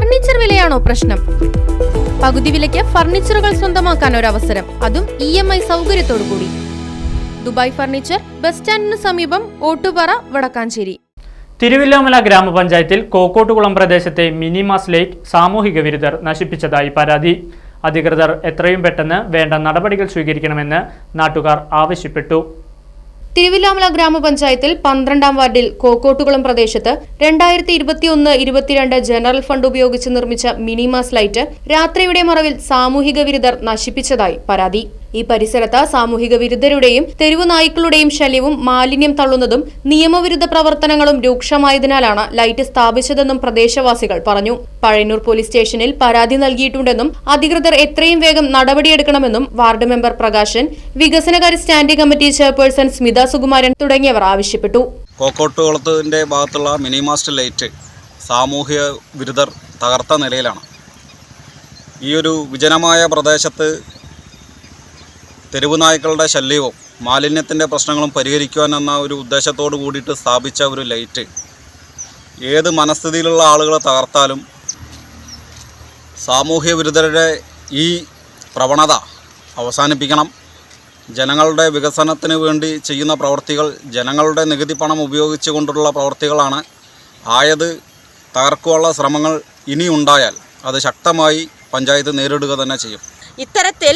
Furniture വിലയാണോ പ്രശ്നം? പകുതി വിലയ്ക്ക് ഫർണിച്ചറുകൾ സ്വന്തമാക്കാൻ ഒരു അവസരം അതും ഇ എം ഐ സൗകര്യത്തോടു കൂടി ദുബായ് ഫർണിച്ചർ ബസ് സ്റ്റാൻഡിന് സമീപം ഓട്ടുപാറ വടക്കാഞ്ചേരി. തിരുവില്ലാമല ഗ്രാമപഞ്ചായത്തിൽ കോക്കോട്ടുകുളം പ്രദേശത്തെ മിനിമാസ് ലേക്ക് സാമൂഹിക വിരുദ്ധർ നശിപ്പിച്ചതായി പരാതി. അധികൃതർ എത്രയും പെട്ടെന്ന് വേണ്ട നടപടികൾ സ്വീകരിക്കണമെന്ന് നാട്ടുകാർ ആവശ്യപ്പെട്ടു. തിരുവില്ലാമല ഗ്രാമപഞ്ചായത്തിൽ പന്ത്രണ്ടാം വാർഡിൽ കോക്കോട്ടുകുളം പ്രദേശത്ത് രണ്ടായിരത്തി ഇരുപത്തിയൊന്ന് ഇരുപത്തിരണ്ട് ജനറൽ ഫണ്ട് ഉപയോഗിച്ച് നിർമ്മിച്ച മിനിമാസ് ലൈറ്റ് രാത്രിയുടെ മറവിൽ സാമൂഹിക വിരുദ്ധർ നശിപ്പിച്ചതായി പരാതി. ഈ പരിസരത്ത് സാമൂഹിക വിരുദ്ധരുടെയും തെരുവു നായ്ക്കളുടെയും ശല്യവും മാലിന്യം തള്ളുന്നതും നിയമവിരുദ്ധ പ്രവർത്തനങ്ങളും രൂക്ഷമായതിനാലാണ് ലൈറ്റ് സ്ഥാപിച്ചതെന്നും പ്രദേശവാസികൾ പറഞ്ഞു. പഴയന്നൂർ പോലീസ് സ്റ്റേഷനിൽ പരാതി നൽകിയിട്ടുണ്ടെന്നും അധികൃതർ എത്രയും വേഗം നടപടിയെടുക്കണമെന്നും വാർഡ് മെമ്പർ പ്രകാശൻ വികസനകാര്യ standing committee chairperson Smitha Sukumaran തുടങ്ങിയവർ ആവശ്യപ്പെട്ടു. കോക്കോട്ടുകുളത്തിന്റെ ഭാഗത്തുള്ള മിനി മാസ്റ്റർ ലൈറ്റ് സാമൂഹിക വിരുദ്ധർ തകർത്ത നിലയിലാണ്. ഈ ഒരു വിജനമായ പ്രദേശത്ത് തെരുവ് നായ്ക്കളുടെ ശല്യവും മാലിന്യത്തിന്റെ പ്രശ്നങ്ങളും പരിഹരിക്കുവാൻ എന്ന ഒരു ഉദ്ദേശത്തോടു കൂടിയിട്ട് സ്ഥാപിച്ച ഒരു ലൈറ്റ്. ഏത് മനസ്ഥിതിയിലുള്ള ആളുകളെ തകർത്താലും സാമൂഹ്യ വിരുദ്ധരുടെ ഈ പ്രവണത അവസാനിപ്പിക്കണം. ജനങ്ങളുടെ വികസനത്തിന് വേണ്ടി ചെയ്യുന്ന പ്രവർത്തികൾ ജനങ്ങളുടെ നികുതി പണം ഉപയോഗിച്ചുകൊണ്ടുള്ള പ്രവർത്തികളാണ്. ആയത് തകർക്കുവാനുള്ള ശ്രമങ്ങൾ ഇനിയുണ്ടായാൽ അത് ശക്തമായി പഞ്ചായത്ത് നേരിടുക തന്നെ ചെയ്യും. ഇത്തരത്തിൽ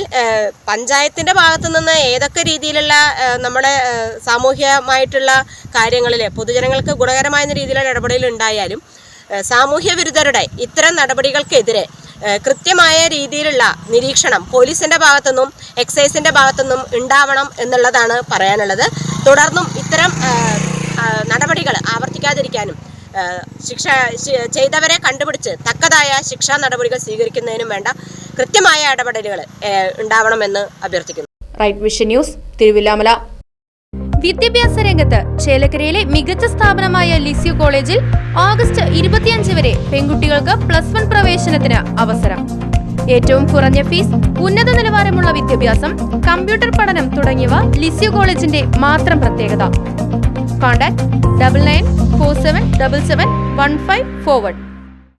പഞ്ചായത്തിന്റെ ഭാഗത്തു നിന്ന് ഏതൊക്കെ രീതിയിലുള്ള നമ്മുടെ സാമൂഹ്യമായിട്ടുള്ള കാര്യങ്ങളിൽ പൊതുജനങ്ങൾക്ക് ഗുണകരമായ രീതിയിലുള്ള ഇടപെടൽ ഉണ്ടായാലും സാമൂഹ്യ വിരുദ്ധരുടെ ഇത്തരം നടപടികൾക്കെതിരെ കൃത്യമായ രീതിയിലുള്ള നിരീക്ഷണം പോലീസിന്റെ ഭാഗത്തുനിന്നും എക്സൈസിന്റെ ഭാഗത്തുനിന്നും ഉണ്ടാവണം എന്നുള്ളതാണ് പറയാനുള്ളത്. തുടർന്നും ഇത്തരം നടപടികൾ ആവർത്തിക്കാതിരിക്കാനും ശിക്ഷ ചെയ്തവരെ കണ്ടുപിടിച്ച് തക്കതായ ശിക്ഷാ നടപടികൾ സ്വീകരിക്കുന്നതിനും വേണ്ട കൃത്യമായ ഇടപെടലുകൾ ഉണ്ടാവണമെന്ന് അഭ്യർത്ഥിക്കുന്നു. Right vision news Thiruvilwamala. വിദ്യാഭ്യാസ രംഗത്ത് ചേലക്കരയിലെ മികച്ച സ്ഥാപനമായ ലിസ്യു കോളേജിൽ ഓഗസ്റ്റ് ഇരുപത്തിയഞ്ച് വരെ പെൺകുട്ടികൾക്ക് പ്ലസ് വൺ പ്രവേശനത്തിന് അവസരം. ഏറ്റവും കുറഞ്ഞ ഫീസ് ഉന്നത നിലവാരമുള്ള വിദ്യാഭ്യാസം കമ്പ്യൂട്ടർ പഠനം തുടങ്ങിയവ ലിസ്യു കോളേജിന്റെ മാത്രം പ്രത്യേകത. Contact double nine four seven double seven one five four one